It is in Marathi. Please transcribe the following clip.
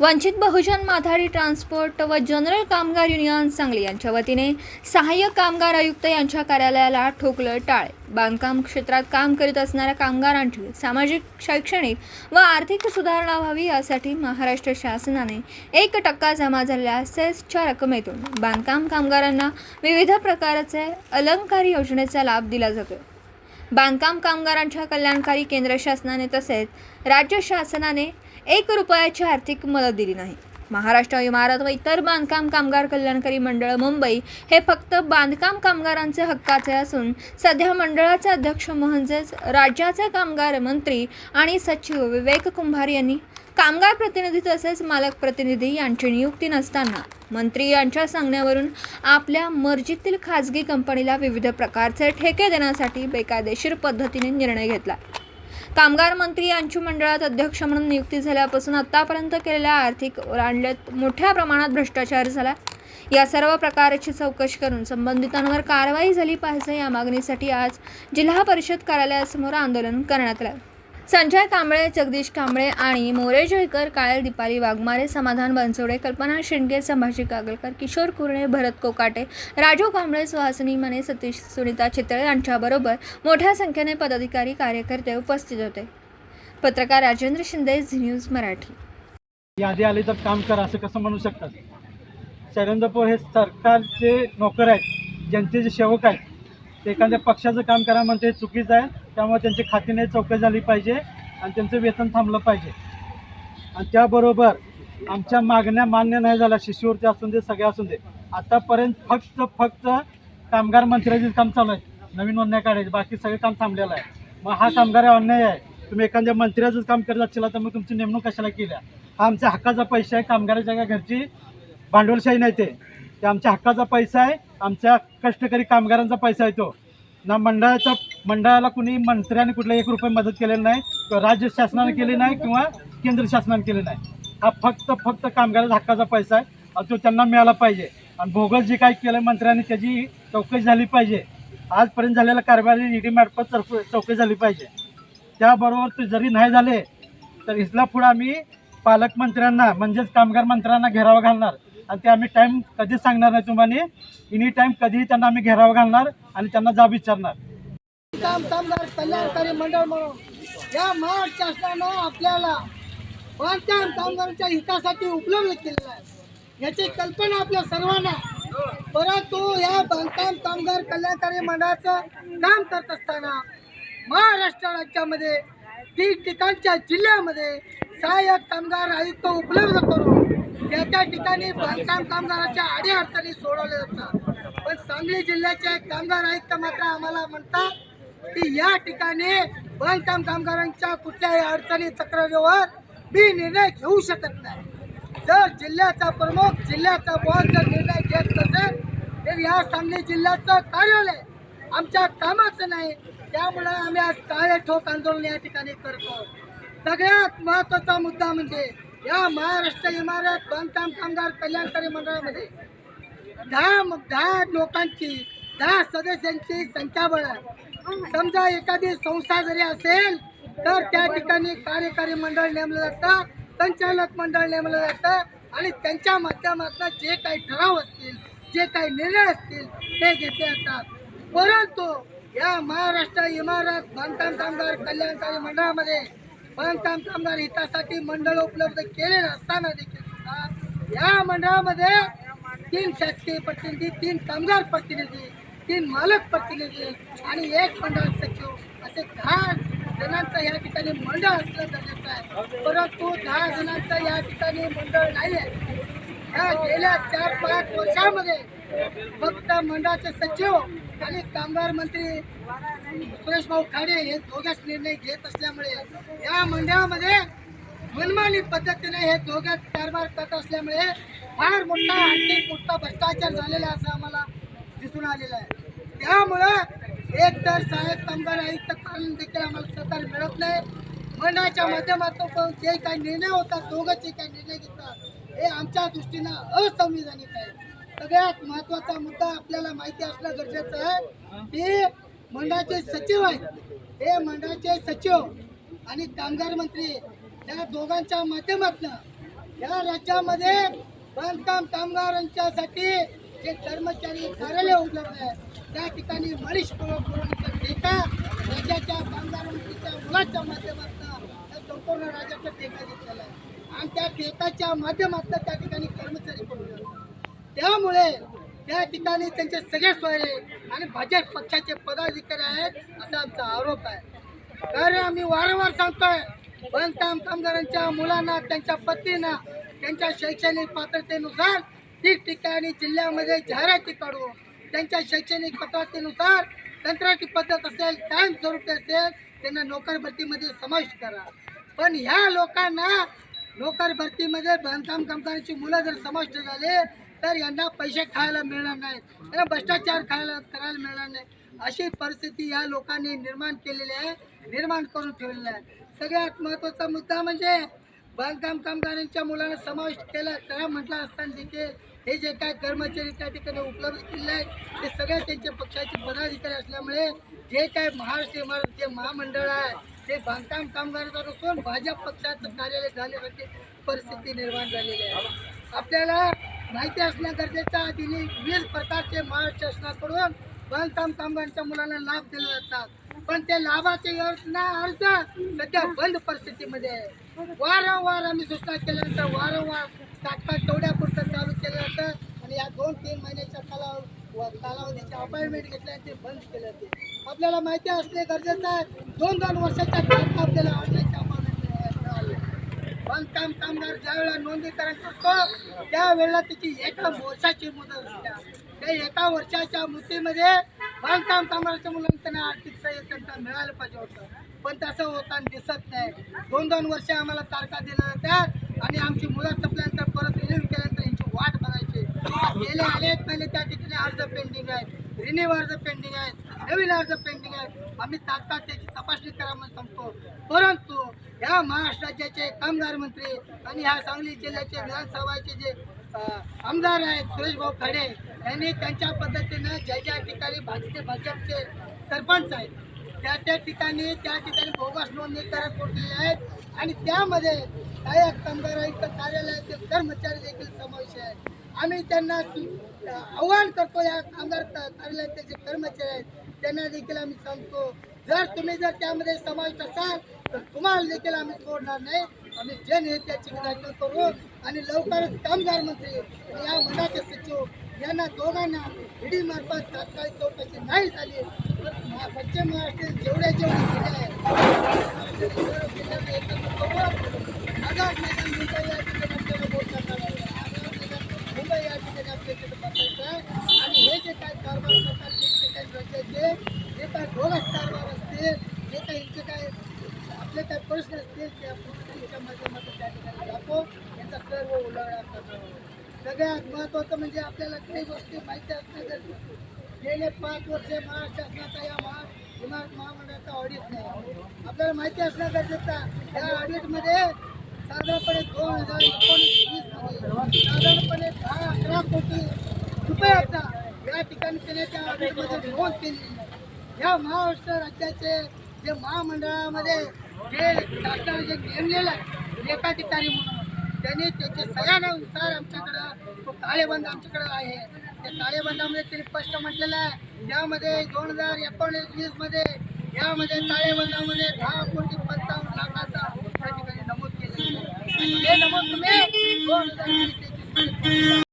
वंचित बहुजन माथाडी ट्रान्सपोर्ट व जनरल कामगार युनियन सांगली यांच्या वतीने सहाय्यक कामगार आयुक्त यांच्या कार्यालयाला ठोकलं टाळे. बांधकाम क्षेत्रात काम करीत असणाऱ्या कामगारांची सामाजिक शैक्षणिक व आर्थिक सुधारणा व्हावी यासाठी महाराष्ट्र शासनाने एक टक्का जमा झालेल्या सेसच्या रकमेतून बांधकाम कामगारांना विविध प्रकारचे अलंकारी योजनेचा लाभ दिला जातो बांधकाम कामगारांच्या कल्याणकारी केंद्र शासनाने तसेच राज्य शासनाने एक रुपयाची आर्थिक मदत दिली नाही. महाराष्ट्र इमारत व इतर बांधकाम कामगार कल्याणकारी मंडळ मुंबई हे फक्त बांधकाम कामगारांचे हक्काचे असून सध्या मंडळाचे अध्यक्ष म्हणजेच राज्याचे कामगार मंत्री आणि सचिव विवेक कुंभार यांनी कामगार प्रतिनिधी तसेच मालक प्रतिनिधी यांची नियुक्ती नसताना मंत्री यांच्या सांगण्यावरून आपल्या मर्जीतील खाजगी कंपनीला विविध प्रकारचे ठेके देण्यासाठी बेकायदेशीर पद्धतीने निर्णय घेतला. कामगार मंत्री यांची मंडळात अध्यक्ष म्हणून नियुक्ती झाल्यापासून आतापर्यंत केलेल्या आर्थिक ओलांडल्यात मोठ्या प्रमाणात भ्रष्टाचार झाला. या सर्व प्रकारची चौकशी करून संबंधितांवर कारवाई झाली पाहिजे या मागणीसाठी आज जिल्हा परिषद कार्यालयासमोर आंदोलन करण्यात आलं. संजय कांबळे जगदीश कांबळे आणि मोरे जयकर काळेल दीपाली वाघमारे समाधान बनसोडे कल्पना शेंडगे संभाजी कागलकर किशोर कुरणे भरत कोकाटे राजू कांबळे सुहासिनी मने सतीश सुनीता चितळे यांच्याबरोबर मोठ्या संख्येने पदाधिकारी कार्यकर्ते उपस्थित होते. पत्रकार राजेंद्र शिंदे झी न्यूज मराठी. यादी आली तर काम करा असं कसं म्हणू शकतात? शैलेंद्रपूर हे सरकारचे नोकर आहेत जनतेचे सेवक आहेत. ते एखाद्या पक्षाचं काम करा म्हणते चुकीचं आहे. त्यामुळे त्यांची खातीने चौकशी झाली पाहिजे आणि त्यांचं वेतन थांबलं पाहिजे. आणि त्याबरोबर आमच्या मागण्या मान्य नाही झाल्या शिष्यवृत्ती असून दे सगळ्या असून दे. आतापर्यंत फक्त फक्त कामगार मंत्र्याचेच काम चालू आहे. नवीन नोंदण्या काढायचे बाकी सगळे काम थांबलेलं आहे. मग हा कामगार अन्याय आहे. तुम्ही एखाद्या मंत्र्याचंच काम करत असेल तर मग तुमची नेमणूक कशाला केल्या? हा आमच्या हक्काचा पैसा आहे. कामगाराच्या काय घरची भांडवलशाही नाही ते. ते आमच्या हक्काचा पैसा आहे. आमच्या कष्टकरी कामगारांचा पैसा आहे तो. ना मंडळाचा मंडळाला कुणी मंत्र्याने कुठला एक रुपये मदत केलेली नाही किंवा राज्य शासनाने केली नाही किंवा केंद्र शासनाने केली नाही. हा फक्त फक्त कामगाराचा हक्काचा पैसा आहे आणि तो त्यांना मिळाला पाहिजे. आणि भोगल जे काही केलं मंत्र्यांनी त्याची चौकशी झाली पाहिजे. आजपर्यंत झालेल्या कारभारी ईडी मार्फत चौक- चौकशी झाली पाहिजे. त्याबरोबर ते जरी नाही झाले तर इथला पुढं आम्ही पालकमंत्र्यांना म्हणजेच कामगार मंत्र्यांना घेरावा घालणार. आणि ते आम्ही टाईम कधीच सांगणार नाही तुम्हाला. एनी टाईम कधीही त्यांना आम्ही घेराव घालणार आणि त्यांना जाब विचारणार. काम कामगार कल्याणकारी मंडळ म्हणून. या महाराष्ट्र शासनानं आपल्याला बांधकाम कामगारांच्या हितासाठी उपलब्ध केलेला आहे. याची कल्पना आपल्या सर्वांना परंतु या बांधकाम कामगार कल्याणकारी मंडळाचं काम करत असताना महाराष्ट्र राज्यामध्ये ठिकठिकाणच्या जिल्ह्यामध्ये सहाय्यक कामगार आयुक्त उपलब्ध करून त्या त्या ठिकाणी बांधकाम कामगाराच्या अडीअडचणी सोडवल्या जातात. पण सांगली जिल्ह्याचे कामगार आयुक्त मात्र आम्हाला म्हणतात की या ठिकाणी बांधकाम कामगारांच्या कुठल्याही अडचणी तक्रारीवर मी निर्णय घेऊ शकत नाही. जर जिल्ह्याचा प्रमुख जिल्ह्याचा बॉस जर निर्णय घेत नसेल तर या सांगली जिल्ह्याचं कार्यालय आमच्या कामाचं नाही. त्यामुळे आम्ही आज काळे ठोक आंदोलन या ठिकाणी करतो. सगळ्यात महत्त्वाचा मुद्दा म्हणजे या महाराष्ट्र इमारत बांधकाम कामगार कल्याणकारी मंडळामध्ये दहा दहा लोकांची दहा सदस्यांची संख्याबळ आहे समजा एखादी संस्था जरी असेल तर त्या ठिकाणी कार्यकारी मंडळ नेमलं जातं संचालक मंडळ नेमलं जातं आणि त्यांच्या माध्यमातून जे काही ठराव असतील जे काही निर्णय असतील ते घेतले जातात. परंतु या महाराष्ट्र इमारत बांधकाम कामगार कल्याणकारी मंडळामध्ये बांधकाम कामगार हितासाठी मंडळ उपलब्ध केले नसताना देखील सुद्धा या मंडळामध्ये तीन शासकीय प्रतिनिधी तीन कामगार प्रतिनिधी तीन मालक प्रतिनिधी आणि एक मंडळ सचिव असे दहा जणांचं या ठिकाणी मंडळ असलं गरजेचं आहे परंतु दहा जणांचं या ठिकाणी मंडळ नाही आहे ह्या गेल्या चार पाच वर्षामध्ये फक्त मंडळाचे सचिव आणि कामगार मंत्री सुरेश भाऊ खाडे हे दोघेच निर्णय घेत असल्यामुळे या मंडळामध्ये मनमानी पद्धतीने हे दोघेच कारभार करत असल्यामुळे फार मोठा आणखी मोठा भ्रष्टाचार झालेला असं आम्हाला दिसून आलेलं आहे. त्यामुळं एक तर सहाय्यक कामगार आयुक्त कारण देखील आम्हाला सरकार मिळत नाही. मंडळाच्या माध्यमातून पण जे काही निर्णय होतात दोघं जे काही निर्णय घेतात हे आमच्या दृष्टीनं असंविधानिक आहे. सगळ्यात महत्त्वाचा मुद्दा आपल्याला माहिती असणं गरजेचं आहे की मंडळाचे सचिव आहेत. हे मंडळाचे सचिव आणि कामगार मंत्री या दोघांच्या माध्यमातून या राज्यामध्ये बांधकाम कामगारांच्यासाठी जे कर्मचारी कार्यालय उपलब्ध आहे त्या ठिकाणी मनीष पुरवठा ठेका राज्याच्या कामगार मंत्रीच्या मुलाच्या माध्यमातून या संपूर्ण राज्याचा ठेका घेतलेला आहे आणि त्या ठेकाच्या माध्यमातून त्या ठिकाणी कर्मचारी पुरवले त्यामुळे त्या ठिकाणी त्यांचे सगळे सोयरे आणि भाजप पक्षाचे पदाधिकारी आहेत असा आमचा आरोप आहे. तर आम्ही वारंवार सांगतोय बांधकाम कामगारांच्या मुलांना त्यांच्या पत्नींना त्यांच्या शैक्षणिक पात्रतेनुसार ठिकठिकाणी जिल्ह्यामध्ये जाहिराती काढून त्यांच्या शैक्षणिक पात्रतेनुसार कंत्राटी पद्धत असेल कायम स्वरूपी असेल त्यांना नोकर भरतीमध्ये समाविष्ट करा. पण ह्या लोकांना नोकर भरतीमध्ये बांधकाम कामगारांची मुलं जर समाविष्ट झाले तर यांना पैसे खायला मिळणार नाहीत. यांना भ्रष्टाचार खायला करायला मिळणार नाही. अशी परिस्थिती या लोकांनी निर्माण केलेली आहे निर्माण करून ठेवलेली आहे. सगळ्यात महत्त्वाचा मुद्दा म्हणजे बांधकाम कामगारांच्या मुलांना समाविष्ट केला करा म्हटलं असताना देखील हे जे काय कर्मचारी त्या ठिकाणी उपलब्ध केलेले आहेत ते सगळे त्यांच्या पक्षाचे पदाधिकारी असल्यामुळे जे काय महाराष्ट्र इमारत जे महामंडळ आहे ते बांधकाम कामगारांचा नसून भाजप पक्षाचं कार्यालय झाल्यासारखी परिस्थिती निर्माण झालेली आहे. आपल्याला माहिती असणं गरजेचं आहे. तिने विविध प्रकारचे महाराष्ट्र शासनाकडून बांधकाम कामगारांच्या मुलांना लाभ दिले जातात पण ते लाभाचे योजना अर्ज सध्या बंद परिस्थितीमध्ये आहे. वारंवार आम्ही सूचना केल्यानंतर वारंवार तात्काळ तेवढ्यापुरतं चालू केलं जातं आणि या दोन तीन महिन्याच्या कालाव कालावधीचे अपॉइंटमेंट घेतल्याने ते बंद केले जाते आपल्याला माहिती असणे गरजेचं आहे. दोन दोन वर्षाच्या काळात आपल्याला बांधकाम कामगार ज्यावेळेला नोंदणीकरण करतो त्यावेळेला त्याची एका वर्षाची मुदत असते त्या एका वर्षाच्या मुदतीमध्ये बांधकाम कामगाराच्या मुलांना त्यांना आर्थिक सहाय्य त्यांना मिळालं पाहिजे होतं. पण तसं होताना दिसत नाही. दोन दोन वर्ष आम्हाला तारखा दिल्या जातात आणि आमची मुलं संपल्यानंतर परत रिन्यू केल्यानंतर यांची वाट बघायची. गेले आले पहिले त्या ठिकाणी अर्ज पेंडिंग आहेत. रिन्यू अर्ज पेंडिंग आहेत. नवीन अर्ज पेंडिंग आहे. आम्ही तात्काळ त्याची तपासणी करा म्हणून सांगतो. परंतु या महाराष्ट्र राज्याचे कामगार मंत्री आणि ह्या सांगली जिल्ह्याचे विधानसभाचे जे आमदार आहेत सुरेश भाऊ खाडे यांनी त्यांच्या पद्धतीनं ज्या ज्या ठिकाणी भाजपचे भाजपचे सरपंच आहेत त्या त्या ठिकाणी त्या ठिकाणी बोगस नोंदणी करत सोडलेले आहेत आणि त्यामध्ये काही कामगार आयुक्त कार्यालयाचे कर्मचारी देखील समावेश आहेत. आम्ही त्यांना आव्हान करतो या कामगार कार्यालयाचे जे कर्मचारी आहेत त्यांना देखील आम्ही सांगतो जर तुम्ही जर त्यामध्ये समाविष्ट असाल तर तुम्हाला देखील आम्ही सोडणार नाही. आम्ही जनहित याची दाखल करू आणि लवकरच कामगार मंत्री या मंडळाचे सचिव यांना दोघांना ईडी मार्फत तात्काळ चौकशी नाही झाली तर पश्चिम महाराष्ट्रातील जेवढे जेवढे जिल्हे आहेत ते सर्व जिल्ह्यात एकत्र करू आझाद मैदान मुंबई या ठिकाणी आपल्याला बोट करणार आहे आझाद मैदान मुंबई या ठिकाणी आपल्याला बसायचं आहे आणि हे जे काय कारभार करतात ठिकठिकाणी राज्याचे जे काय बोगस कारभार असतील जे काही इथे काय आपले काय प्रश्न असतील त्या पुस्तकाच्या माध्यमातून त्या ठिकाणी दाखव यांचा सर्व उलाढा करणार सगळ्यात महत्त्वाचं म्हणजे आपल्याला काही गोष्टी माहिती असणं गरजेचं गेले पाच वर्षे महाराष्ट्र शासनाचा या महा इमारत महामंडळाचा ऑडिट नाही. आपल्याला माहिती असणं गरजेचं या ऑडिटमध्ये साधारणपणे दोन हजार एकोणीस वीसमध्ये साधारणपणे दहा अकरा कोटी रुपयाचा या ठिकाणी त्याने त्या ऑडिटमध्ये नोंद केली. या महाराष्ट्र राज्याचे जे महामंडळामध्ये जे शासनाने जे नेमलेलं आहे एका ठिकाणी म्हणून. त्याने त्याच्या उत्साह आमच्याकडं तो ताळेबंद आमच्याकडं आहे. त्या ताळेबंदामध्ये त्यांनी स्पष्ट म्हटलेलं आहे यामध्ये दोन हजार एकोणीस वीसमध्ये यामध्ये ताळेबंदामध्ये दहा कोटी पंचावन्न लाखाचा त्या ठिकाणी नमूद केलेला आहे. हे नमूद तुम्ही दोन हजार